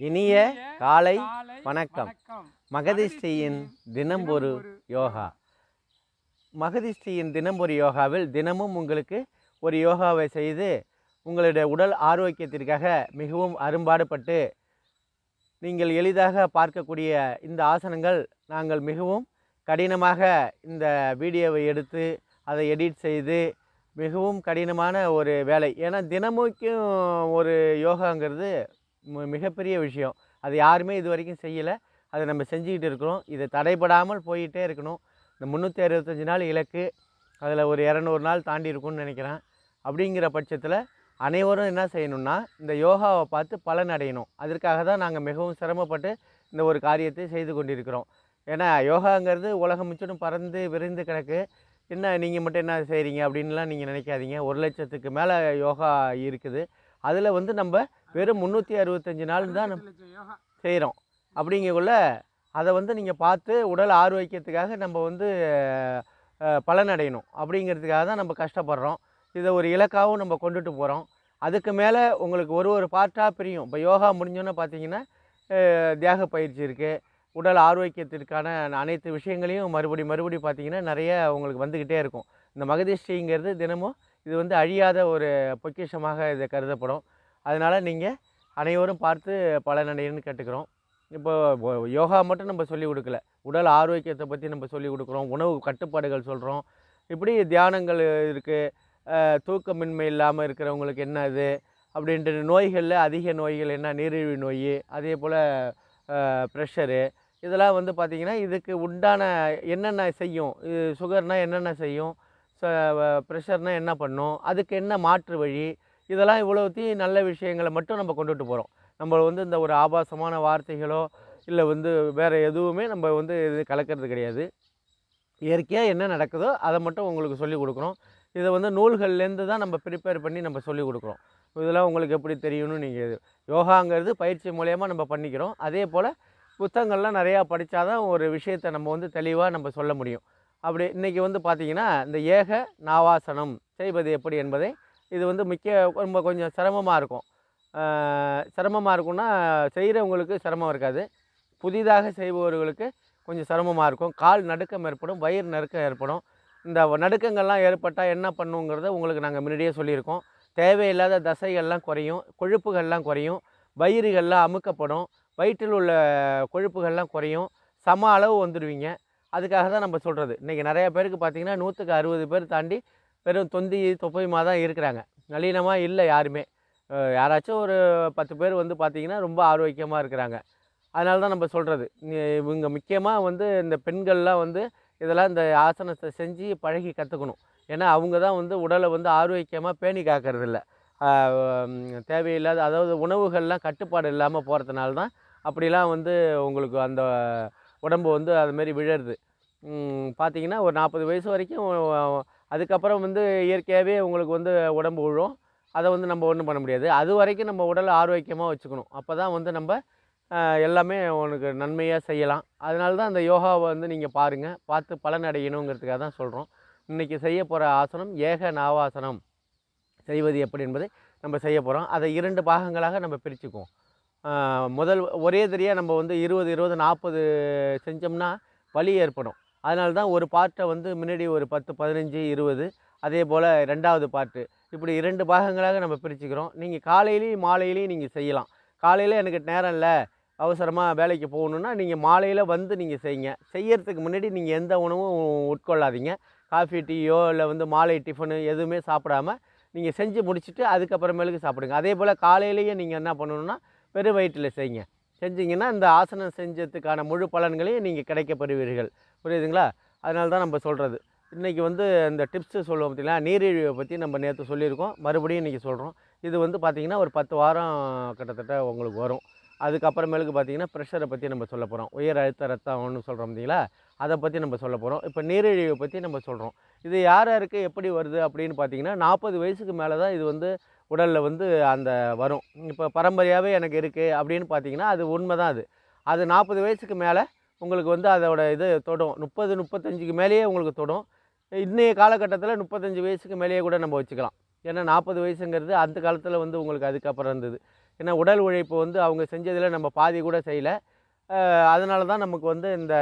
இனிய காலை வணக்கம். மகதிஷ்டியின் தினம் ஒரு யோகா. மகதிஷ்டியின் தினம் ஒரு யோகாவில் தினமும் உங்களுக்கு ஒரு யோகாவை செய்து உங்களுடைய உடல் ஆரோக்கியத்திற்காக மிகவும் அரும்பாடுபட்டு நீங்கள் எளிதாக பார்க்கக்கூடிய இந்த ஆசனங்கள் நாங்கள் மிகவும் கடினமாக இந்த வீடியோவை எடுத்து அதை எடிட் செய்து மிகவும் கடினமான ஒரு வேலை. ஏன்னா தினமுக்கும் ஒரு யோகாங்கிறது மிகப்பெரிய விஷயம். அது யாருமே இது வரைக்கும் செய்யலை. அதை நம்ம செஞ்சுக்கிட்டு இருக்கிறோம். இதை தடைபடாமல் போயிட்டே இருக்கணும். இந்த முந்நூற்றி அறுபத்தஞ்சு நாள் இலக்கு அதில் ஒரு இரநூறு நாள் தாண்டி இருக்கும்னு நினைக்கிறேன். அப்படிங்கிற பட்சத்தில் அனைவரும் என்ன செய்யணும்னா இந்த யோகாவை பார்த்து பலன் அடையணும். அதற்காக தான் நாங்கள் மிகவும் சிரமப்பட்டு இந்த ஒரு காரியத்தை செய்து கொண்டிருக்கிறோம். ஏன்னா யோகாங்கிறது உலகம் முற்றிலும் பறந்து விரைந்து கிடக்கு. என்ன நீங்கள் மட்டும் என்ன செய்கிறீங்க அப்படின்லாம் நீங்கள் நினைக்காதீங்க. ஒரு லட்சத்துக்கு மேலே யோகா இருக்குது. அதில் வந்து நம்ம வெறும் முந்நூற்றி அறுபத்தஞ்சு நாள் தான் செய்கிறோம் அப்படிங்கக்குள்ள அதை வந்து நீங்கள் பார்த்து உடல் ஆரோக்கியத்துக்காக நம்ம வந்து அஹ், பலன் அடையணும் அப்படிங்கிறதுக்காக தான் நம்ம கஷ்டப்படுறோம். இதை ஒரு இலக்காகவும் நம்ம கொண்டுட்டு போகிறோம் அதுக்கு மேலே உங்களுக்கு ஒரு ஒரு பார்ட்டாக பிரியும். இப்போ யோகா முடிஞ்சோன்னே பார்த்தீங்கன்னா தியாக பயிற்சி இருக்குது உடல் ஆரோக்கியத்திற்கான அனைத்து விஷயங்களையும் மறுபடி மறுபடி பார்த்தீங்கன்னா நிறைய உங்களுக்கு வந்துக்கிட்டே இருக்கும். இந்த மகதிஷ்டிங்கிறது தினமும் இது வந்து அழியாத ஒரு பொக்கிஷமாக இது கருதப்படும். அதனால் நீங்கள் அனைவரும் பார்த்து பலனடையணும்னு கேட்டுக்கிறோம். இப்போ யோகா மட்டும் நம்ம சொல்லிக் கொடுக்கல. உடல் ஆரோக்கியத்தை பற்றி நம்ம சொல்லிக் கொடுக்குறோம். உணவு கட்டுப்பாடுகள் சொல்கிறோம் இப்படி தியானங்கள் இருக்குது தூக்கமின்மை இல்லாமல் இருக்கிறவங்களுக்கு என்ன இது அப்படின்ற நோய்களில் அதிக நோய்கள் என்ன? நீரிழிவு நோய் அதே போல் ப்ரெஷரு இதெல்லாம் வந்து பார்த்திங்கன்னா இதுக்கு உண்டான என்னென்ன செய்யும்? இது சுகர்னால் என்னென்ன செய்யும்? ப்ரெஷர்னால் என்ன பண்ணும்? அதுக்கு என்ன மாற்று வழி? இதெல்லாம் இவ்வளோத்தையும் நல்ல விஷயங்களை மட்டும் நம்ம கொண்டுட்டு போகிறோம் நம்ம வந்து இந்த ஒரு ஆபாசமான வார்த்தைகளோ இல்லை வந்து வேறு எதுவுமே நம்ம வந்து இது கலக்கிறது கிடையாது. இயற்கையாக என்ன நடக்குதோ அதை மட்டும் உங்களுக்கு சொல்லிக் கொடுக்குறோம் இதை வந்து நூல்கள்லேருந்து தான் நம்ம ப்ரிப்பேர் பண்ணி நம்ம சொல்லிக் கொடுக்குறோம் இதெல்லாம் உங்களுக்கு எப்படி தெரியணும்னு நீங்கள் யோகாங்கிறது பயிற்சி மூலயமா நம்ம பண்ணிக்கிறோம். அதே போல் புத்தகங்கள்லாம் நிறையா படித்தாதான் ஒரு விஷயத்தை நம்ம வந்து தெளிவாக நம்ம சொல்ல முடியும். அப்படி இன்றைக்கி வந்து பார்த்திங்கன்னா இந்த ஏக நாவாசனம் செய்வது எப்படி என்பதை இது வந்து முக்கிய ரொம்ப கொஞ்சம் சிரமமாக இருக்கும். சிரமமாக இருக்கும்னா செய்கிறவங்களுக்கு சிரமம் இருக்காது. புதிதாக செய்பவர்களுக்கு கொஞ்சம் சிரமமாக இருக்கும். கால் நடுக்கம் ஏற்படும் வயிறு நடுக்கம் ஏற்படும். இந்த நடுக்கங்கள்லாம் ஏற்பட்டால் என்ன பண்ணுங்கிறத உங்களுக்கு நாங்கள் முன்னாடியே சொல்லியிருக்கோம். தேவையில்லாத தசைகள்லாம் குறையும் கொழுப்புகள்லாம் குறையும் வயிறுகள்லாம் அமுக்கப்படும் வயிற்றில் உள்ள கொழுப்புகள்லாம் குறையும் சம அளவு வந்துடுவீங்க. அதுக்காக தான் நம்ம சொல்கிறது இன்றைக்கி நிறையா பேருக்கு பார்த்திங்கன்னா நூற்றுக்கு அறுபது பேர் தாண்டி வெறும் தொந்தி தொப்பையுமாக தான் இருக்கிறாங்க. நளினமாக இல்லை யாருமே. யாராச்சும் ஒரு பத்து பேர் வந்து பார்த்திங்கன்னா ரொம்ப ஆரோக்கியமாக இருக்கிறாங்க. அதனால தான் நம்ம சொல்கிறது இவங்க முக்கியமாக வந்து இந்த பெண்கள்லாம் வந்து இதெல்லாம் இந்த ஆசனத்தை செஞ்சு பழகி கற்றுக்கணும் ஏன்னா அவங்க தான் வந்து உடலை வந்து ஆரோக்கியமாக பேணி காக்கிறதில்ல. தேவையில்லாத அதாவது உணவுகள்லாம் கட்டுப்பாடு இல்லாமல் போகிறதுனால தான் அப்படிலாம் வந்து உங்களுக்கு அந்த உடம்பு வந்து அதுமாரி விழருது. பார்த்தீங்கன்னா ஒரு நாற்பது வயசு வரைக்கும் அதுக்கப்புறம் வந்து இயற்கையாகவே உங்களுக்கு வந்து உடம்பு விழும் அதை வந்து நம்ம ஒன்றும் பண்ண முடியாது. அது வரைக்கும் நம்ம உடலை ஆரோக்கியமாக வச்சுக்கணும். அப்போ தான் வந்து நம்ம எல்லாமே உனக்கு நன்மையாக செய்யலாம். அதனால தான் அந்த யோகாவை வந்து நீங்கள் பாருங்கள் பார்த்து பலன் அடையணுங்கிறதுக்காக தான் சொல்கிறோம் இன்றைக்கி செய்ய போகிற ஆசனம் ஏக நாவாசனம். செய்வது எப்படி என்பதை நம்ம செய்ய போகிறோம் அதை இரண்டு பாகங்களாக நம்ம பிரிச்சுக்குவோம். முதல் ஒரே தெரியாக நம்ம வந்து இருபது இருபது நாற்பது செஞ்சோம்னா வலி ஏற்படும். அதனால தான் ஒரு பார்ட்டை வந்து முன்னாடி ஒரு பத்து பதினஞ்சு இருபது அதே போல் ரெண்டாவது பார்ட்டு இப்படி இரண்டு பாகங்களாக நம்ம பிரிச்சுக்கிறோம். நீங்கள் காலையிலையும் மாலையிலையும் நீங்கள் செய்யலாம். காலையில் எனக்கு நேரம் இல்லை அவசரமாக வேலைக்கு போகணுன்னா நீங்கள் மாலையில் வந்து நீங்கள் செய்யுங்க. செய்யறதுக்கு முன்னாடி நீங்கள் எந்த உணவும் உட்கொள்ளாதீங்க. காஃபி டீயோ இல்லை வந்து மாலை டிஃபனு எதுவுமே சாப்பிடாம நீங்கள் செஞ்சு முடிச்சுட்டு அதுக்கப்புறமேலுக்கு சாப்பிடுங்க. அதே போல் காலையிலேயே நீங்கள் என்ன பண்ணணுன்னா வெறும் வயிற்றில் செய்யுங்க. செஞ்சிங்கன்னா இந்த ஆசனம் செஞ்சதுக்கான முழு பலன்களையும் நீங்கள் கிடைக்கப்பெறுவீர்கள். புரியுதுங்களா? அதனால தான் நம்ம சொல்கிறது இன்றைக்கி வந்து இந்த டிப்ஸு சொல்லுவோம் பார்த்திங்களா நீரிழிவை பற்றி நம்ம நேற்று சொல்லியிருக்கோம். மறுபடியும் இன்றைக்கி சொல்கிறோம் இது வந்து பார்த்திங்கன்னா ஒரு பத்து வாரம் கிட்டத்தட்ட உங்களுக்கு வரும். அதுக்கப்புறமேலுக்கு பார்த்தீங்கன்னா ப்ரெஷரை பற்றி நம்ம சொல்ல போகிறோம் உயர் அழுத்த ரத்தம்னு சொல்கிறோம் பார்த்தீங்களா அதை பற்றி நம்ம சொல்ல போகிறோம் இப்போ நீரிழிவை பற்றி நம்ம சொல்கிறோம் இது யார் யாருக்கு எப்படி வருது அப்படின்னு பார்த்தீங்கன்னா நாற்பது வயசுக்கு மேலே தான் இது வந்து உடலில் வந்து அந்த வரும். இப்போ பரம்பரையாகவே எனக்கு இருக்குது அப்படின்னு பார்த்தீங்கன்னா அது உண்மை தான் அது. அது நாற்பது வயசுக்கு மேலே உங்களுக்கு வந்து அதோட இது தொடும். முப்பது முப்பத்தஞ்சுக்கு மேலேயே உங்களுக்கு தொடும். இன்றைய காலகட்டத்தில் முப்பத்தஞ்சு வயசுக்கு மேலேயே கூட நம்ம வச்சுக்கலாம். ஏன்னா நாற்பது வயசுங்கிறது அந்த காலத்தில் வந்து உங்களுக்கு அதுக்கப்புறம் இருந்தது. ஏன்னா உடல் உழைப்பு வந்து அவங்க செஞ்சதில் நம்ம பாதி கூட செய்யலை. அதனால தான் நமக்கு வந்து இந்த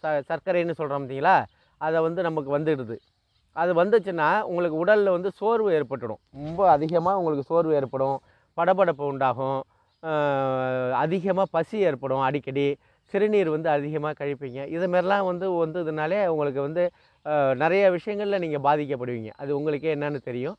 ச சர்க்கரைன்னு சொல்கிறோம் பார்த்தீங்களா அதை வந்து நமக்கு வந்துடுது. அது வந்துச்சுன்னா உங்களுக்கு உடலில் வந்து சோர்வு ஏற்பட்டுடும். ரொம்ப அதிகமாக உங்களுக்கு சோர்வு ஏற்படும். படபடப்பு உண்டாகும். அதிகமாக பசி ஏற்படும் அடிக்கடி. சிறுநீர் வந்து அதிகமாக கழிப்பீங்க. இது மாதிரிலாம் வந்து வந்ததுனாலே உங்களுக்கு வந்து நிறைய விஷயங்களில் நீங்கள் பாதிக்கப்படுவீங்க. அது உங்களுக்கே என்னன்னு தெரியும்.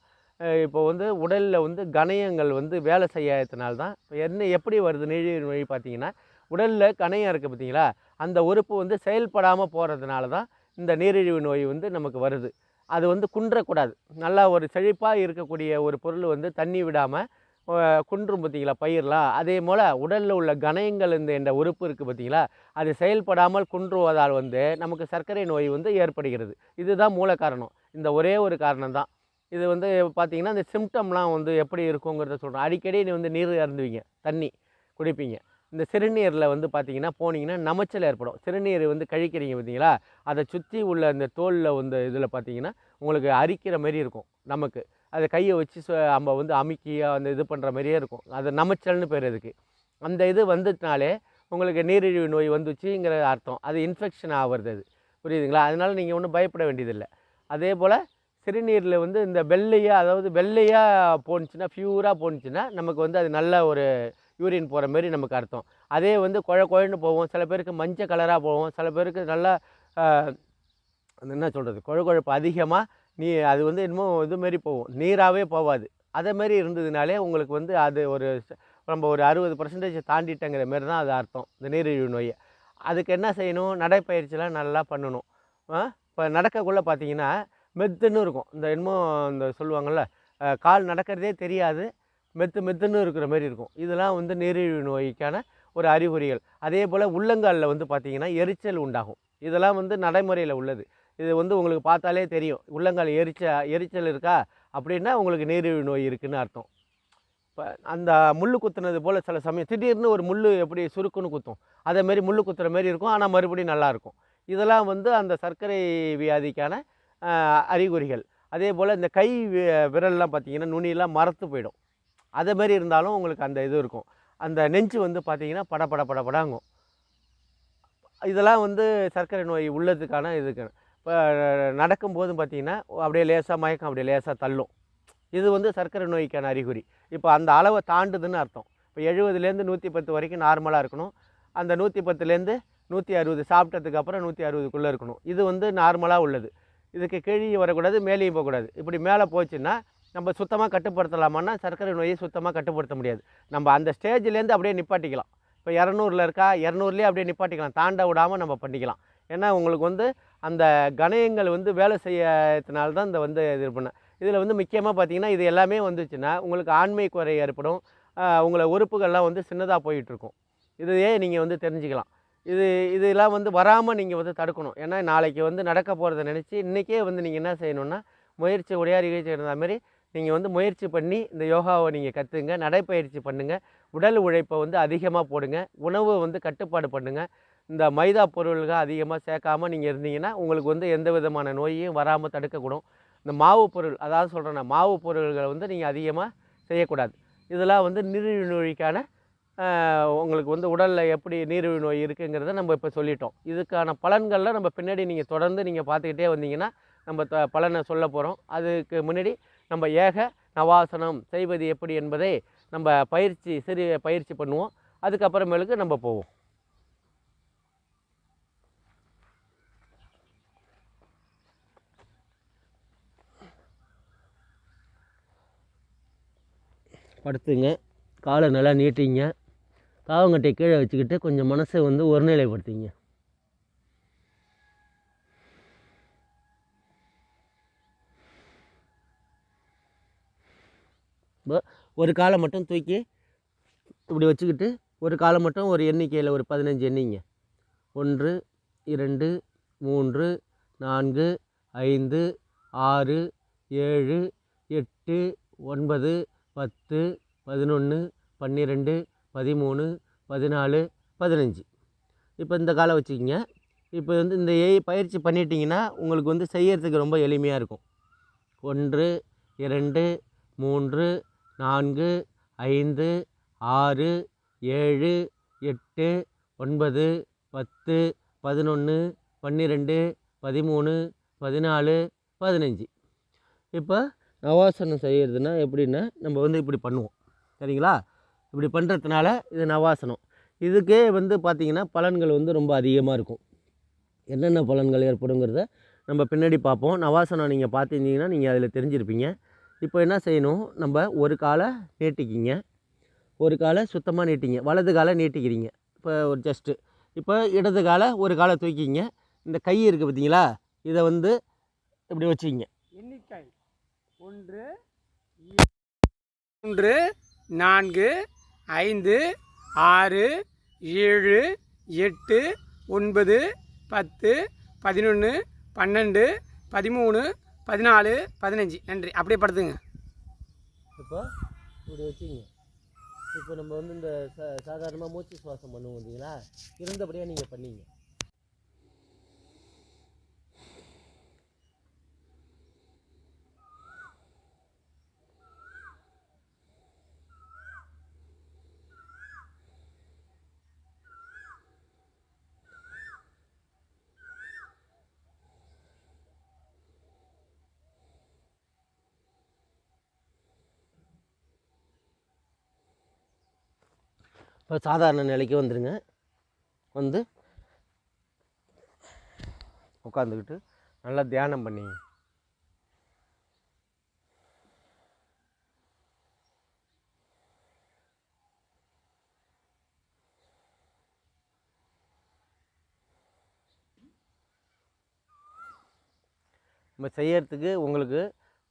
இப்போ வந்து உடலில் வந்து கணையங்கள் வந்து வேலை செய்யாததுனால தான் இப்போ என்ன எப்படி வருது நீரிழிவு நோய் பார்த்தீங்கன்னா உடலில் கணையம் இருக்குது பார்த்தீங்களா? அந்த உறுப்பு வந்து செயல்படாமல் போகிறதுனால தான் இந்த நீரிழிவு நோய் வந்து நமக்கு வருது. அது வந்து குன்றக்கூடாது. நல்லா ஒரு செழிப்பாக இருக்கக்கூடிய ஒரு பொருள் வந்து தண்ணி விடாமல் குன்றும் பார்த்தீங்களா பயிரெலாம். அதே போல் உடலில் உள்ள கணயங்கள் இந்த என்ற உறுப்பு இருக்குது பார்த்தீங்களா அது செயல்படாமல் குன்றுவதால் வந்து நமக்கு சர்க்கரை நோய் வந்து ஏற்படுகிறது. இதுதான் மூல காரணம். இந்த ஒரே ஒரு காரணம் தான். இது வந்து பார்த்தீங்கன்னா இந்த சிம்டம்லாம் வந்து எப்படி இருக்குங்கிறத சொல்கிறோம் அடிக்கடி நீ வந்து நீர் அருந்துவீங்க தண்ணி குடிப்பீங்க. இந்த சிறுநீரில் வந்து பார்த்தீங்கன்னா போனீங்கன்னா நமைச்சல் ஏற்படும். சிறுநீர் வந்து கழிக்கிறீங்க பார்த்தீங்களா அதை சுற்றி உள்ள இந்த தோலில் வந்து இதில் பார்த்தீங்கன்னா உங்களுக்கு அரிக்கிற மாதிரி இருக்கும் நமக்கு. அதை கையை வச்சு சு- நம்ம வந்து அமுக்கி அந்த இது பண்ணுற மாதிரியே இருக்கும். அது நமைச்சல்னு பேர் இதுக்கு அந்த இது வந்துட்டாலே உங்களுக்கு நீரிழிவு நோய் வந்துச்சுங்கிற அர்த்தம். அது இன்ஃபெக்ஷன் ஆகிறது அது. புரியுதுங்களா? அதனால் நீங்கள் ஒன்றும் பயப்பட வேண்டியதில்லை. அதே போல் சிறுநீரில் வந்து இந்த வெள்ளையாக அதாவது வெள்ளையாக போணுச்சுன்னா ப்யூராக போணுச்சுன்னா நமக்கு வந்து அது நல்ல ஒரு யூரின் போகிற மாதிரி நமக்கு அர்த்தம். அதே வந்து குழ குழன்னு போகும். சில பேருக்கு மஞ்சள் கலராக போகும். சில பேருக்கு நல்லா என்ன சொல்கிறது குழ குழப்பு அதிகமாக நீ அது வந்து இன்னமும் இது மாரி போகும். நீராகவே போகாது அதேமாரி மாதிரி இருந்ததுனாலே உங்களுக்கு வந்து அது ஒரு நம்ம ஒரு அறுபது பர்சன்டேஜ் தாண்டிட்டேங்கிற மாரி தான் அது அர்த்தம் இந்த நீரிழிவு நோயை. அதுக்கு என்ன செய்யணும்? நடைப்பயிற்சிலாம் நல்லா பண்ணணும். இப்போ நடக்கக்குள்ளே பார்த்தீங்கன்னா மெத்துன்னு இருக்கும். இந்த என்னமோ இந்த சொல்லுவாங்கள்ல கால் நடக்கிறதே தெரியாது. மெத்து மெத்துன்னு இருக்கிற மாதிரி இருக்கும். இதெல்லாம் வந்து நீரிழிவு நோய்க்கான ஒரு அறிகுறிகள். அதே போல் உள்ளங்காலில் வந்து பார்த்திங்கன்னா எரிச்சல் உண்டாகும். இதெல்லாம் வந்து நடைமுறையில் உள்ளது. இது வந்து உங்களுக்கு பார்த்தாலே தெரியும். உள்ளங்கால் எரிச்ச எரிச்சல் இருக்கா? அப்படின்னா உங்களுக்கு நீரிழிவு நோய் இருக்குதுன்னு அர்த்தம். இப்போ அந்த முள் குத்துனது போல் சில சமயம் திடீர்னு ஒரு முள் எப்படி சுருக்குன்னு குத்தும். அதேமாரி முள் குத்துற மாதிரி இருக்கும். ஆனால் மறுபடியும் நல்லாயிருக்கும் இதெல்லாம் வந்து அந்த சர்க்கரை வியாதிக்கான அறிகுறிகள். அதே போல் இந்த கை வி- விரல்லாம் பார்த்தீங்கன்னா நுனியெல்லாம் மரத்து போயிடும். அதே மாதிரி இருந்தாலும் உங்களுக்கு அந்த இது இருக்கும். அந்த நெஞ்சு வந்து பார்த்தீங்கன்னா பட பட பட படாங்கும். இதெல்லாம் வந்து சர்க்கரை நோய் உள்ளதுக்கான இதுக்கு. இப்போ நடக்கும்போது பார்த்தீங்கன்னா அப்படியே லேசாக மயக்கம் அப்படியே லேசாக தள்ளும். இது வந்து சர்க்கரை நோய்க்கான அறிகுறி. இப்போ அந்த அளவை தாண்டுதுன்னு அர்த்தம். இப்போ எழுபதுலேருந்து நூற்றி பத்து வரைக்கும் நார்மலாக இருக்கணும். அந்த நூற்றி பத்துலேருந்து நூற்றி அறுபது சாப்பிட்டதுக்கு அப்புறம் நூற்றி அறுபதுக்குள்ளே இருக்கணும். இது வந்து நார்மலாக உள்ளது. இதுக்கு கீழே வரக்கூடாது மேலேயும் போகக்கூடாது. இப்படி மேலே போச்சுன்னா நம்ம சுத்தமாக கட்டுப்படுத்தலாமான்னா சர்க்கரை நோயை சுத்தமாக கட்டுப்படுத்த முடியாது. நம்ம அந்த ஸ்டேஜ்லேருந்து அப்படியே நிப்பாட்டிக்கலாம். இப்போ இரநூறுல இருக்கா? இரநூறுலேயே அப்படியே நிப்பாட்டிக்கலாம். தாண்ட விடாமல் நம்ம பண்ணிக்கலாம். ஏன்னா உங்களுக்கு வந்து அந்த கணையங்கள் வந்து வேலை செய்யறதுனால தான் இந்த வந்து இது பண்ணேன் இதில் வந்து முக்கியமாக பார்த்தீங்கன்னா இது எல்லாமே வந்துச்சுன்னா உங்களுக்கு ஆண்மை குறை ஏற்படும். உங்களை உறுப்புகள்லாம் வந்து சின்னதாக போயிட்டுருக்கும். இதையே நீங்கள் வந்து தெரிஞ்சுக்கலாம். இது இதெல்லாம் வந்து வராமல் நீங்கள் வந்து தடுக்கணும். ஏன்னா நாளைக்கு வந்து நடக்க போகிறத நினச்சி இன்றைக்கே வந்து நீங்கள் என்ன செய்யணுன்னா முயற்சி உடையார் இகழ்ச்சி மாதிரி நீங்கள் வந்து முயற்சி பண்ணி இந்த யோகாவை நீங்கள் கற்றுங்க நடைப்பயிற்சி பண்ணுங்கள் உடல் உழைப்பை வந்து அதிகமாக போடுங்க உணவு வந்து கட்டுப்பாடு பண்ணுங்கள் இந்த மைதா பொருள்கள் அதிகமாக சேர்க்காம நீங்கள் இருந்தீங்கன்னா உங்களுக்கு வந்து எந்த விதமான நோயையும் வராமல் தடுக்கக்கூடும். இந்த மாவு பொருள் அதாவது சொல்கிறேன்னா மாவு பொருள்களை வந்து நீங்கள் அதிகமாக செய்யக்கூடாது. இதெல்லாம் வந்து நீரிழிவு நோய்க்கான உங்களுக்கு வந்து உடலில் எப்படி நீரிழிவு நோய் இருக்குங்கிறத நம்ம இப்போ சொல்லிட்டோம். இதுக்கான பலன்களில் நம்ம பின்னாடி நீங்கள் தொடர்ந்து நீங்கள் பார்த்துக்கிட்டே வந்தீங்கன்னா நம்ம த பலனை சொல்ல போகிறோம் அதுக்கு முன்னாடி நம்ம ஏக நவாசனம் செய்வது எப்படி என்பதை நம்ம பயிற்சி சிறு பயிற்சி பண்ணுவோம். அதுக்கப்புறமேலுக்கு நம்ம போவோம். படுத்துங்க. காலை நல்லா நீட்டிங்க. தாவங்கட்டை கீழே வச்சுக்கிட்டு கொஞ்சம் மனசை வந்து ஒருநிலைப்படுத்திங்க. ஒரு காலை மட்டும் தூக்கி இப்படி வச்சுக்கிட்டு ஒரு காலை மட்டும் ஒரு எண்ணிக்கையில் ஒரு பதினஞ்சு எண்ணிங்க. ஒன்று இரண்டு மூன்று நான்கு ஐந்து ஆறு ஏழு எட்டு ஒன்பது பத்து பதினொன்று பன்னிரெண்டு பதிமூணு பதினாலு பதினஞ்சு. இப்போ இந்த காலை வச்சுக்கிங்க. இப்போ வந்து இந்த ஏ பயிற்சி பண்ணிட்டீங்கன்னா உங்களுக்கு வந்து செய்யறதுக்கு ரொம்ப எளிமையாக இருக்கும். ஒன்று இரண்டு மூன்று நான்கு ஐந்து ஆறு ஏழு எட்டு ஒன்பது பத்து பதினொன்று பன்னிரெண்டு பதிமூணு பதினாலு பதினஞ்சு. இப்போ நவாசனம் செய்கிறதுனா எப்படின்னா நம்ம வந்து இப்படி பண்ணுவோம். சரிங்களா? இப்படி பண்ணுறதுனால இது நவாசனம். இதுக்கே வந்து பார்த்திங்கன்னா பலன்கள் வந்து ரொம்ப அதிகமாக இருக்கும். என்னென்ன பலன்கள் ஏற்படுங்கிறத நம்ம பின்னாடி பார்ப்போம். நவாசனம் நீங்கள் பார்த்துருந்தீங்கன்னா நீங்கள் அதில் தெரிஞ்சிருப்பீங்க. இப்போ என்ன செய்யணும்? நம்ம ஒரு காலை நீட்டிக்கிங்க. ஒரு காலை சுத்தமாக நீட்டிங்க. வலது காலை நீட்டிக்கிறீங்க. இப்போ ஒரு ஜஸ்ட்டு இப்போ இடது காலை ஒரு காலை தூக்கிங்க. இந்த கை இருக்குது பார்த்தீங்களா? இதை வந்து இப்படி வச்சுக்கிங்க. எண்ணிக்கை. ஒன்று மூன்று நான்கு ஐந்து ஆறு ஏழு எட்டு ஒன்பது பத்து பதினொன்று பன்னெண்டு பதிமூணு பதினாலு பதினஞ்சு. நன்றி. அப்படியே படுத்துங்க. இப்போ இப்படி வச்சுங்க. இப்போ நம்ம வந்து இந்த சா சாதாரணமாக மூச்சு சுவாசம் பண்ணுவோம் இல்லைங்களா? இருந்தபடியாக நீங்கள் பண்ணீங்க. இப்போ சாதாரண நிலைக்கு வந்துடுங்க வந்து உட்காந்துக்கிட்டு நல்லா தியானம் பண்ணி நம்ம செய்யறதுக்கு உங்களுக்கு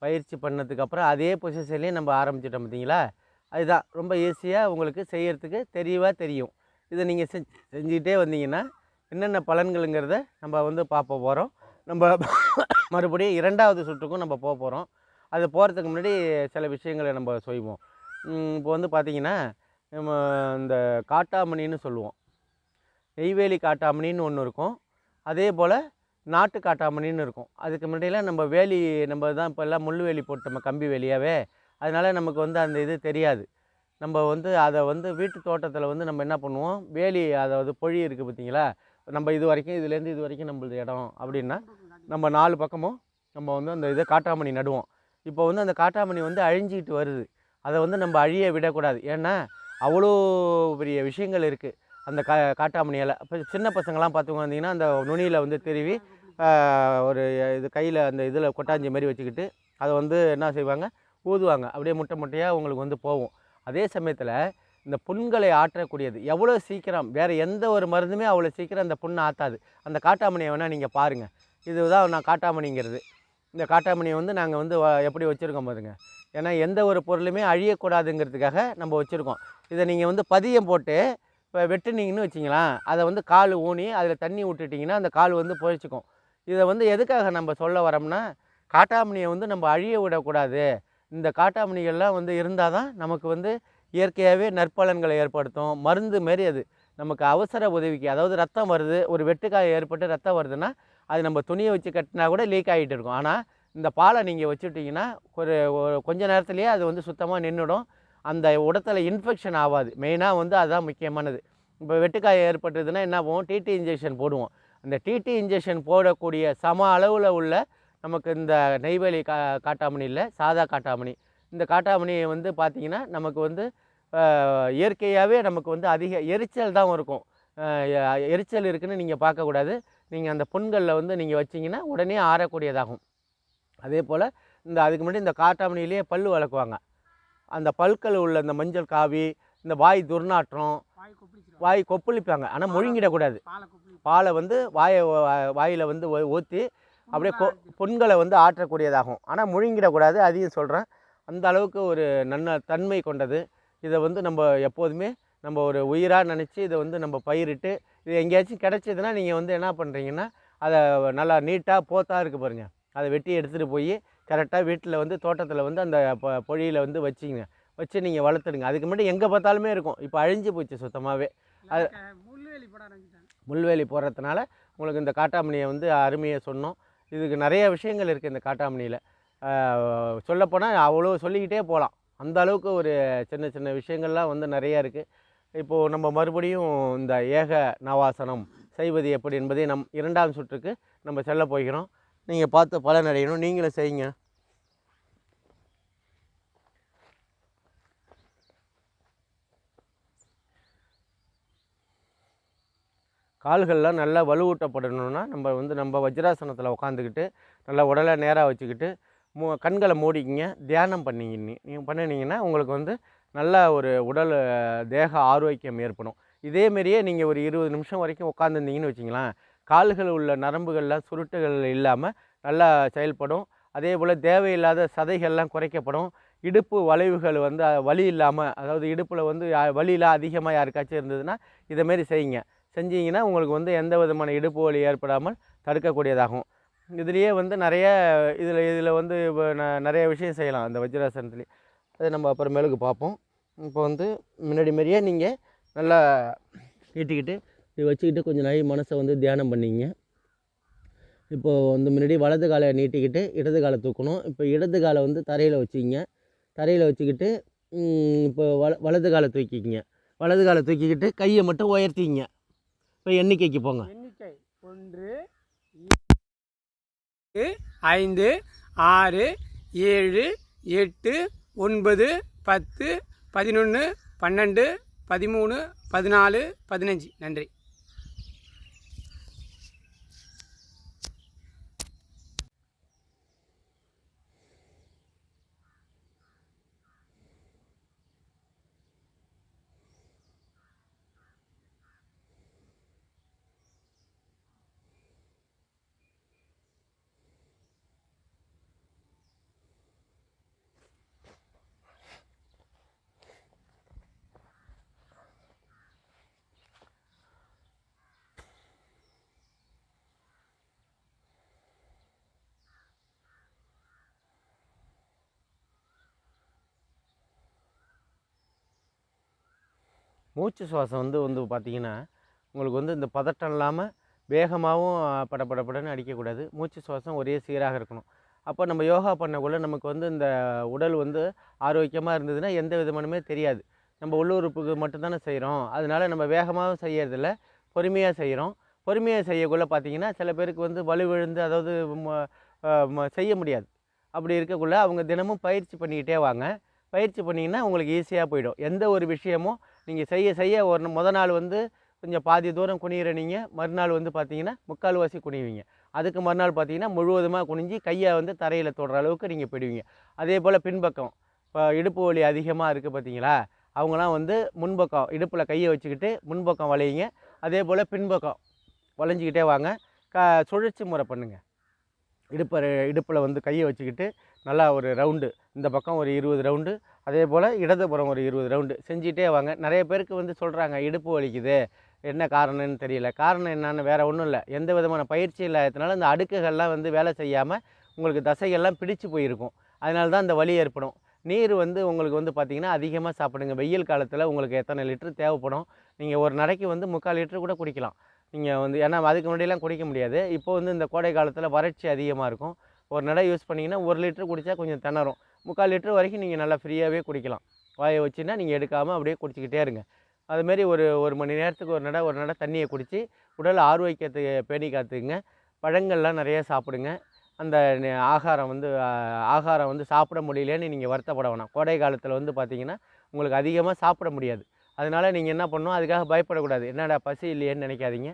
பயிற்சி பண்ணதுக்கப்புறம் அதே பொசிஷன்லேயே நம்ம ஆரம்பிச்சிட்டோம் பார்த்தீங்களா அதுதான். ரொம்ப ஈஸியாக உங்களுக்கு செய்கிறதுக்கு தெரியவாக தெரியும். இதை நீங்கள் செஞ்சு செஞ்சுக்கிட்டே வந்தீங்கன்னா என்னென்ன பலன்களுங்கிறத நம்ம வந்து பார்ப்ப போகிறோம் நம்ம மறுபடியும் இரண்டாவது சுற்றுக்கும் நம்ம போக போகிறோம் அது போகிறதுக்கு முன்னாடி சில விஷயங்களை நம்ம செய்வோம் இப்போ வந்து பார்த்திங்கன்னா நம்ம இந்த காட்டாமணின்னு சொல்லுவோம். நெய்வேலி காட்டாமணின்னு ஒன்று இருக்கும். அதே போல் நாட்டு காட்டாமணின்னு இருக்கும். அதுக்கு முன்னாடியெல்லாம் நம்ம வேலி நம்ம தான் இப்போ எல்லாம் முள் வேலி போட்டோம் கம்பி வேலியாகவே அதனால் நமக்கு வந்து அந்த இது தெரியாது. நம்ம வந்து அதை வந்து வீட்டு தோட்டத்தில் வந்து நம்ம என்ன பண்ணுவோம்? வேலி அதாவது பொழி இருக்குது பார்த்தீங்களா நம்ம இது வரைக்கும் இதுலேருந்து இது வரைக்கும் நம்மளது இடம் அப்படின்னா நம்ம நாலு பக்கமும் நம்ம வந்து அந்த இதை காட்டாமணி நடுவோம். இப்போ வந்து அந்த காட்டாமணி வந்து அழிஞ்சிக்கிட்டு வருது. அதை வந்து நம்ம அழிய விடக்கூடாது. ஏன்னா அவ்வளோ பெரிய விஷயங்கள் இருக்குது அந்த கா காட்டாமணியால். இப்போ சின்ன பசங்களாம் பார்த்துங்க வந்தீங்கன்னா அந்த நுனியில் வந்து திருவி ஒரு இது கையில் அந்த இதில் கொட்டாஞ்சி மாதிரி வச்சுக்கிட்டு அதை வந்து என்ன செய்வாங்க? ஊதுவாங்க அப்படியே முட்டை முட்டையாக உங்களுக்கு வந்து போகும். அதே சமயத்தில் இந்த புண்களை ஆற்றக்கூடியது. எவ்வளோ சீக்கிரம் வேறு எந்த ஒரு மருந்துமே அவ்வளோ சீக்கிரம் அந்த புண்ணை ஆற்றாது அந்த காட்டாமணியை வேணால் நீங்கள் பாருங்கள் இதுதான் நான் காட்டாமணிங்கிறது. இந்த காட்டாமணியை வந்து நாங்கள் வந்து எப்படி வச்சுருக்கோம் பாருங்க. ஏன்னா எந்த ஒரு பொருளுமே அழியக்கூடாதுங்கிறதுக்காக நம்ம வச்சுருக்கோம். இதை நீங்கள் வந்து பதியம் போட்டு இப்போ வெட்டுனீங்கன்னு வச்சிங்களேன் அதை வந்து கால் ஊனி அதில் தண்ணி விட்டுட்டிங்கன்னா அந்த கால் வந்து பொழிச்சிக்கும் இதை வந்து எதுக்காக நம்ம சொல்ல வரோம்னா காட்டாமணியை வந்து நம்ம அழிய விடக்கூடாது. இந்த காட்டாமணிகள்லாம் வந்து இருந்தால் தான் நமக்கு வந்து இயற்கையாகவே நற்பலன்களை ஏற்படுத்தும். மருந்து மாரி அது நமக்கு அவசர உதவிக்கு அதாவது ரத்தம் வருது ஒரு வெட்டுக்காயம் ஏற்பட்டு ரத்தம் வருதுன்னா அது நம்ம துணியை வச்சு கட்டினா கூட லீக் ஆகிட்டு இருக்கும். ஆனால் இந்த பாலை நீங்கள் வச்சுட்டிங்கன்னா ஒரு கொஞ்ச நேரத்துலேயே அது வந்து சுத்தமாக நின்றுடும் அந்த உடத்துல இன்ஃபெக்ஷன் ஆகாது. மெயினாக வந்து அதுதான் முக்கியமானது. இப்போ வெட்டுக்காயம் ஏற்பட்டதுன்னா என்ன ஆகும்? டிடி இன்ஜெக்ஷன் போடுவோம். அந்த டிடி இன்ஜெக்ஷன் போடக்கூடிய சம அளவில் உள்ள நமக்கு இந்த நெய்வேலி கா காட்டாமணியில் சாதா காட்டாமணி. இந்த காட்டாமணி வந்து பார்த்திங்கன்னா நமக்கு வந்து இயற்கையாகவே நமக்கு வந்து அதிக எரிச்சல் தான் இருக்கும். எரிச்சல் இருக்குன்னு நீங்கள் பார்க்கக்கூடாது நீங்கள் அந்த புண்களில் வந்து நீங்கள் வச்சிங்கன்னா உடனே ஆறக்கூடியதாகும். அதே போல் இந்த அதுக்கு முன்னாடி இந்த காட்டாமணியிலேயே பல் வளர்க்குவாங்க. அந்த பல்கள் உள்ள இந்த மஞ்சள் காவி இந்த வாய் துர்நாற்றம் வாய் கொப்பளிப்பாங்க. ஆனால் முழுங்கிடக்கூடாது பாலை வந்து வாயை வாயில் வந்து ஊற்றி அப்படியே கொ புண்களை வந்து ஆற்றக்கூடியதாகும். ஆனால் முழுங்கிடக்கூடாது அதையும் சொல்கிறேன் அந்த அளவுக்கு ஒரு நன்ன தன்மை கொண்டது. இதை வந்து நம்ம எப்போதுமே நம்ம ஒரு உயிராக நினச்சி இதை வந்து நம்ம பயிரிட்டு இது எங்கேயாச்சும் கிடச்சிதுன்னா நீங்கள் வந்து என்ன பண்ணுறீங்கன்னா அதை நல்லா நீட்டாக போத்தாக இருக்குது பாருங்கள் அதை வெட்டி எடுத்துகிட்டு போய் கரெக்டாக வீட்டில் வந்து தோட்டத்தில் வந்து அந்த பொ பொழியில் வந்து வச்சிங்க வச்சு நீங்கள் வளர்த்துடுங்க. அதுக்கு முன்னாடி எங்கே பார்த்தாலுமே இருக்கும். இப்போ அழிஞ்சு போச்சு சுத்தமாகவே அது- முள்வேலி போட முள்வேலி போடுறதுனால உங்களுக்கு இந்த காட்டாமணியை வந்து அருமையை சொன்னோம். இதுக்கு நிறைய விஷயங்கள் இருக்குது இந்த காட்டாமணியில். சொல்லப்போனால் அவ்வளோ சொல்லிக்கிட்டே போகலாம் அந்த அளவுக்கு ஒரு சின்ன சின்ன விஷயங்கள்லாம் வந்து நிறையா இருக்குது இப்போது நம்ம மறுபடியும் இந்த ஏக நவாசனம் செய்வது எப்படி என்பதை நம் இரண்டாம் சுற்றுக்கு நம்ம செல்ல போகிறோம். நீங்கள் பார்த்து பலனடையணும். நீங்களும் செய்யுங்க. கால்கள்லாம் நல்லா வலுவூட்டப்படணும்னா நம்ம வந்து நம்ம வஜ்ராசனத்தில் உட்காந்துக்கிட்டு நல்லா உடலை நேராக வச்சுக்கிட்டு மூ கண்களை மூடிக்கிங்க தியானம் பண்ணிங்க நீங்கள் பண்ணினீங்கன்னா உங்களுக்கு வந்து நல்ல ஒரு உடல் தேக ஆரோக்கியம் ஏற்படும். இதேமாரியே நீங்கள் ஒரு இருபது நிமிஷம் வரைக்கும் உட்காந்துருந்தீங்கன்னு வச்சிங்களேன் கால்கள் உள்ள நரம்புகள்லாம் சுருட்டுகள் இல்லாமல் நல்லா செயல்படும். அதே போல் தேவையில்லாத சதைகள்லாம் குறைக்கப்படும். இடுப்பு வளைவுகள் வந்து வலி இல்லாமல் அதாவது இடுப்பில் வந்து யா- அதிகமாக யாருக்காச்சும் இருந்ததுன்னா இதேமாரி செய்யுங்க. செஞ்சீங்கன்னா உங்களுக்கு வந்து எந்த விதமான இடுப்பு வலி ஏற்படாமல் தடுக்கக்கூடியதாகும். இதுலேயே வந்து நிறைய இதில் இதில் வந்து இப்போ ந- நிறைய விஷயம் செய்யலாம் அந்த வஜ்ராசனத்துலேயே அதை நம்ம அப்புறமேலுக்கு பார்ப்போம். இப்போ வந்து முன்னாடி மாதிரியே நீங்கள் நல்லா நீட்டிக்கிட்டு இப்படி வச்சுக்கிட்டு கொஞ்சம் நாய் மனசை வந்து தியானம் பண்ணிங்க. இப்போது வந்து முன்னாடி வலது காலை நீட்டிக்கிட்டு இடது காலை தூக்கணும். இப்போ இடது காலை வந்து தரையில் வச்சுக்கிங்க. தரையில் வச்சுக்கிட்டு இப்போ வல வலது காலை தூக்கிக்கிங்க. வலது காலை தூக்கிக்கிட்டு கையை மட்டும் உயர்த்திக்கிங்க. இப்போ எண்ணிக்கைக்கு போங்க. எண்ணிக்கை. ஒன்று ஐந்து ஆறு ஏழு எட்டு ஒன்பது பத்து பதினொன்று பன்னெண்டு பதிமூணு பதினாலு பதினஞ்சு. நன்றி. மூச்சு சுவாசம் வந்து வந்து பார்த்தீங்கன்னா உங்களுக்கு வந்து இந்த பதட்டம் இல்லாமல் வேகமாகவும் படப்படப்படன்னு அடிக்கக்கூடாது. மூச்சு சுவாசம் ஒரே சீராக இருக்கணும். அப்போ நம்ம யோகா பண்ணக்குள்ள நமக்கு வந்து இந்த உடல் வந்து ஆரோக்கியமாக இருந்ததுன்னா எந்த விதமானுமே தெரியாது. நம்ம உள்ளுறுப்புக்கு மட்டும்தானே செய்கிறோம் அதனால நம்ம வேகமாகவும் செய்யறதில்ல பொறுமையாக செய்கிறோம் பொறுமையாக செய்யக்குள்ளே பார்த்தீங்கன்னா சில பேருக்கு வந்து வலுவிழுந்து அதாவது செய்ய முடியாது. அப்படி இருக்கக்குள்ள அவங்க தினமும் பயிற்சி பண்ணிக்கிட்டே வாங்க. பயிற்சி பண்ணிங்கன்னா உங்களுக்கு ஈஸியாக போயிடும். எந்த ஒரு விஷயமும் நீங்கள் செய்ய செய்ய ஒரு முத நாள் வந்து கொஞ்சம் பாதி தூரம் குனிகிற நீங்கள் மறுநாள் வந்து பார்த்தீங்கன்னா முக்கால்வாசி குனிவீங்க. அதுக்கு மறுநாள் பார்த்தீங்கன்னா முழுவதுமாக குனிஞ்சு கையை வந்து தரையில் தொடுற அளவுக்கு நீங்கள் போயிடுவீங்க. அதே போல் பின்பக்கம் இப்போ இடுப்பு வலி அதிகமாக இருக்குது பார்த்தீங்களா அவங்களாம் வந்து முன்பக்கம் இடுப்பில் கையை வச்சுக்கிட்டு முன்பக்கம் வளையுங்க. அதே போல் பின்பக்கம் வளைஞ்சிக்கிட்டே வாங்க. க சுழற்சி முறை பண்ணுங்கள் இடுப்பை இடுப்பில் வந்து கையை வச்சுக்கிட்டு நல்லா ஒரு ரவுண்டு இந்த பக்கம் ஒரு இருபது ரவுண்டு அதே போல் இடதுபுறம் ஒரு இருபது ரவுண்டு செஞ்சிட்டே வாங்க. நிறைய பேருக்கு வந்து சொல்கிறாங்க இடுப்பு வலிக்குது. என்ன காரணம்னு தெரியல. காரணம் என்னன்னு வேறு ஒன்றும் இல்லை. எந்த விதமான பயிற்சி இல்லாததுனால இந்த அடுக்குகள்லாம் வந்து வேலை செய்யாமல் உங்களுக்கு தசைகள்லாம் பிடிச்சு போயிருக்கும். அதனால தான் இந்த வலி ஏற்படும். நீர் வந்து உங்களுக்கு வந்து பார்த்திங்கன்னா அதிகமாக சாப்பிடுங்க. வெயில் காலத்தில் உங்களுக்கு எத்தனை லிட்டர் தேவைப்படும்? நீங்கள் ஒரு நாளைக்கு வந்து முக்கால் லிட்டர் கூட குடிக்கலாம். நீங்கள் வந்து ஏன்னா அதுக்கு முன்னாடியெல்லாம் குடிக்க முடியாது. இப்போ வந்து இந்த கோடை காலத்தில் வறட்சி அதிகமாக இருக்கும். ஒரு நடை யூஸ் பண்ணிங்கன்னா ஒரு லிட்டர் குடித்தா கொஞ்சம் திணறும். முக்கால் லிட்டர் வரைக்கும் நீங்கள் நல்லா ஃப்ரீயாகவே குடிக்கலாம். வாயை வச்சுன்னா நீங்கள் எடுக்காமல் அப்படியே குடிச்சிக்கிட்டே இருங்க. அதுமாரி ஒரு ஒரு மணி நேரத்துக்கு ஒரு நடை ஒரு நடை தண்ணியை குடித்து உடல் ஆரோக்கியத்தை பேணி காத்துக்குங்க. பழங்கள்லாம் நிறைய சாப்பிடுங்க. அந்த ஆகாரம் வந்து ஆகாரம் வந்து சாப்பிட முடியலன்னு நீங்கள் வருத்தப்பட வேணாம். கோடை காலத்தில் வந்து பார்த்தீங்கன்னா உங்களுக்கு அதிகமாக சாப்பிட முடியாது. அதனால் நீங்கள் என்ன பண்ணணும்? அதுக்காக பயப்படக்கூடாது. என்னடா பசி இல்லையேன்னு நினைக்காதீங்க.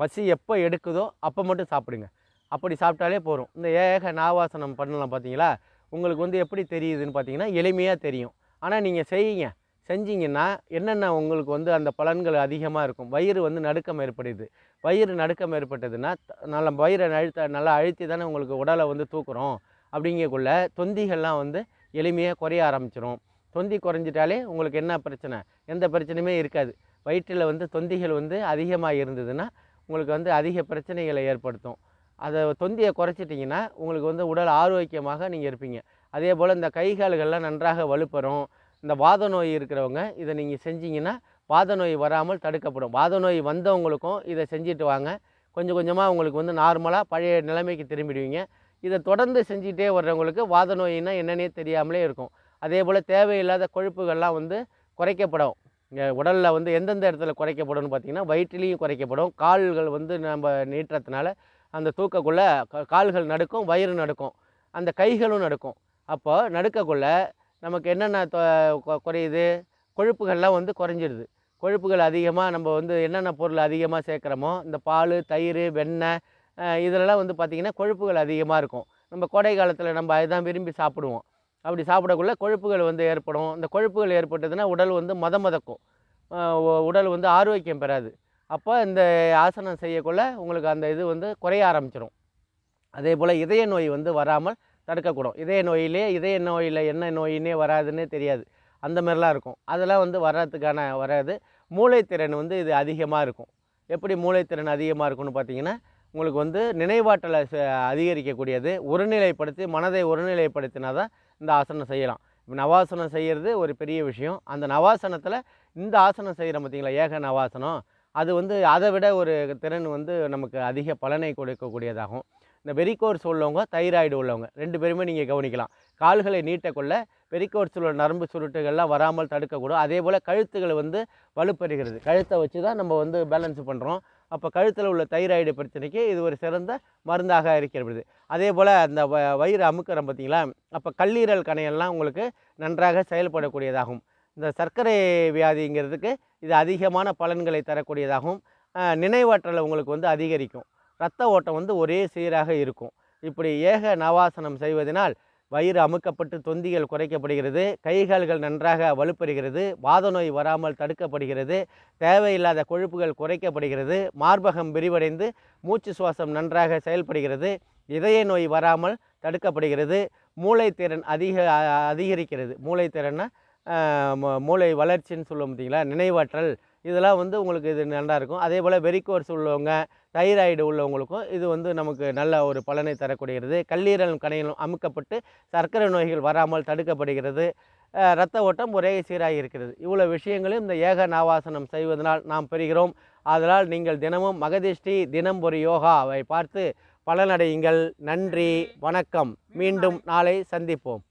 பசி எப்போ எடுக்குதோ அப்போ மட்டும் சாப்பிடுங்க. அப்படி சாப்பிட்டாலே போதும். இந்த ஏக நாவாசனம் பண்ணலாம் பார்த்தீங்களா? உங்களுக்கு வந்து எப்படி தெரியுதுன்னு பார்த்தீங்கன்னா எளிமையாக தெரியும். ஆனால் நீங்கள் செய்யுங்க. செஞ்சீங்கன்னா என்னென்ன உங்களுக்கு வந்து அந்த பலன்கள் அதிகமாக இருக்கும்? வயிறு வந்து நடுக்கம் ஏற்படுது. வயிறு நடுக்கம் ஏற்பட்டதுன்னா நல்ல வயிறை அழுத்த நல்லா அழுத்தி தானே உங்களுக்கு உடலை வந்து தூக்குறோம். அப்படிங்கக்குள்ள தொந்திகள்லாம் வந்து எளிமையாக குறைய ஆரம்பிச்சிரும். தொந்தி குறைஞ்சிட்டாலே உங்களுக்கு என்ன பிரச்சனை? எந்த பிரச்சனையுமே இருக்காது. வயிற்றில் வந்து தொந்திகள் வந்து அதிகமாக இருந்ததுன்னா உங்களுக்கு வந்து அதிக பிரச்சனைகளை ஏற்படுத்தும். அதை தொந்தியை குறைச்சிட்டிங்கன்னா உங்களுக்கு வந்து உடல் ஆரோக்கியமாக நீங்கள் இருப்பீங்க. அதே போல் இந்த கை கால்கள்லாம் நன்றாக வலுப்பெறும். இந்த வாத நோய் இருக்கிறவங்க இதை நீங்கள் செஞ்சிங்கன்னா வாத நோய் வராமல் தடுக்கப்படும். வாத நோய் வந்தவங்களுக்கும் இதை செஞ்சுட்டு வாங்க. கொஞ்சம் கொஞ்சமாக உங்களுக்கு வந்து நார்மலாக பழைய நிலைமைக்கு திரும்பிடுவீங்க. இதை தொடர்ந்து செஞ்சுட்டே வர்றவங்களுக்கு வாத நோயின்னா என்னன்னே தெரியாமலே இருக்கும். அதே போல் தேவையில்லாத கொழுப்புகள்லாம் வந்து குறைக்கப்படும். உடலில் வந்து எந்தெந்த இடத்துல குறைக்கப்படும்னு பார்த்தீங்கன்னா வயிற்றுலேயும் குறைக்கப்படும். கால்கள் வந்து நம்ம நீட்டுறதுனால அந்த தூக்கக்குள்ளே கால்கள் நடுக்கும் வயிறு நடக்கும். அந்த கைகளும் நடக்கும். அப்போ நடுக்கக்குள்ள நமக்கு என்னென்ன தொ- கொ- குறையுது? கொழுப்புகள்லாம் வந்து குறைஞ்சிடுது கொழுப்புகள் அதிகமாக நம்ம வந்து என்னென்ன பொருள் அதிகமாக சேர்க்குறோமோ இந்த பால் தயிர் வெண்ணெய் அஹ் இதெல்லாம் வந்து பார்த்திங்கன்னா கொழுப்புகள் அதிகமாக இருக்கும். நம்ம கோடை காலத்தில் நம்ம அதுதான் விரும்பி சாப்பிடுவோம். அப்படி சாப்பிடக்குள்ள கொழுப்புகள் வந்து ஏற்படும். இந்த கொழுப்புகள் ஏற்பட்டதுன்னா உடல் வந்து மத மதக்கும். உடல் வந்து ஆரோக்கியம் பெறாது. அப்போ இந்த ஆசனம் செய்யக்குள்ள உங்களுக்கு அந்த இது வந்து குறைய ஆரம்பிச்சிடும் அதே போல் இதய நோய் வந்து வராமல் தடுக்கக்கூடும். இதய நோயிலே இதய நோயில் என்ன நோயினே வராதுன்னே தெரியாது. அந்த மாதிரிலாம் இருக்கும். அதெல்லாம் வந்து வர்றதுக்கான வராது. மூளைத்திறன் வந்து இது அதிகமாக இருக்கும். எப்படி மூளைத்திறன் அதிகமாக இருக்கும்னு பார்த்தீங்கன்னா உங்களுக்கு வந்து நினைவாற்றலை ச- அதிகரிக்கக்கூடியது. ஒருநிலைப்படுத்தி மனதை ஒருநிலைப்படுத்தினா தான் இந்த ஆசனம் செய்யலாம். இப்போ நவாசனம் செய்கிறது ஒரு பெரிய விஷயம். அந்த நவாசனத்தில் இந்த ஆசனம் செய்கிறோம் பார்த்தீங்களா? ஏக நவாசனம். அது வந்து அதை விட ஒரு திறன் வந்து நமக்கு அதிக பலனை கொடுக்கக்கூடியதாகும். இந்த வெரிகோர்ஸ் உள்ளவங்க தைராய்டு உள்ளவங்க ரெண்டு பேருமே நீங்கள் கவனிக்கலாம். கால்களை நீட்டக்கொள்ள வெரிகோர்ஸ் உள்ள நரம்பு சுருட்டுகள்லாம் வராமல் தடுக்கக்கூடும். அதே போல் கழுத்துகளை வந்து வலுப்பெறுகிறது. கழுத்தை வச்சு தான் நம்ம வந்து பேலன்ஸ் பண்ணுறோம் அப்போ கழுத்தில் உள்ள தைராய்டு பிரச்சனைக்கு இது ஒரு சிறந்த மருந்தாக இருக்கிறது. அதே போல் அந்த வ- வயிறு அமுக்கிறோம் பார்த்தீங்களா அப்போ கல்லீரல் கணையெல்லாம் உங்களுக்கு நன்றாக செயல்படக்கூடியதாகும். இந்த சர்க்கரை வியாதிங்கிறதுக்கு இது அதிகமான பலன்களை தரக்கூடியதாகவும் நினைவாற்றலை நினைவாற்றல் உங்களுக்கு வந்து அதிகரிக்கும். இரத்த ஓட்டம் வந்து ஒரே சீராக இருக்கும். இப்படி ஏக நவாசனம் செய்வதனால் வயிறு அமுக்கப்பட்டு தொந்திகள் குறைக்கப்படுகிறது கைகால்கள் நன்றாக வலுப்பெறுகிறது வாத நோய் வராமல் தடுக்கப்படுகிறது தேவையில்லாத கொழுப்புகள் குறைக்கப்படுகிறது மார்பகம் விரிவடைந்து மூச்சு சுவாசம் நன்றாக செயல்படுகிறது இதய நோய் வராமல் தடுக்கப்படுகிறது மூளைத்திறன் அதிக அதிகரிக்கிறது. மூளைத்திறன்னா மூளை வளர்ச்சின்னு சொல்லுவோம் பார்த்தீங்களா? நினைவாற்றல். இதெல்லாம் வந்து உங்களுக்கு இது நல்லா இருக்கும். அதே போல் வெரிக்கோர்ஸ் உள்ளவங்க தைராய்டு உள்ளவங்களுக்கும் இது வந்து நமக்கு நல்ல ஒரு பலனை தரக்கூடியது. கல்லீரல் கணையிலும் அமுக்கப்பட்டு சர்க்கரை நோய்கள் வராமல் தடுக்கப்படுகிறது. இரத்த ஓட்டம் ஒரே சீராக இருக்கிறது. இவ்வளோ விஷயங்களும் இந்த ஏக நாவாசனம் செய்வதனால் நாம் பெறுகிறோம். அதனால் நீங்கள் தினமும் மகதிஷ்டி தினம் ஒரு யோகாவை பார்த்து பலனடையுங்கள். நன்றி. வணக்கம். மீண்டும் நாளை சந்திப்போம்.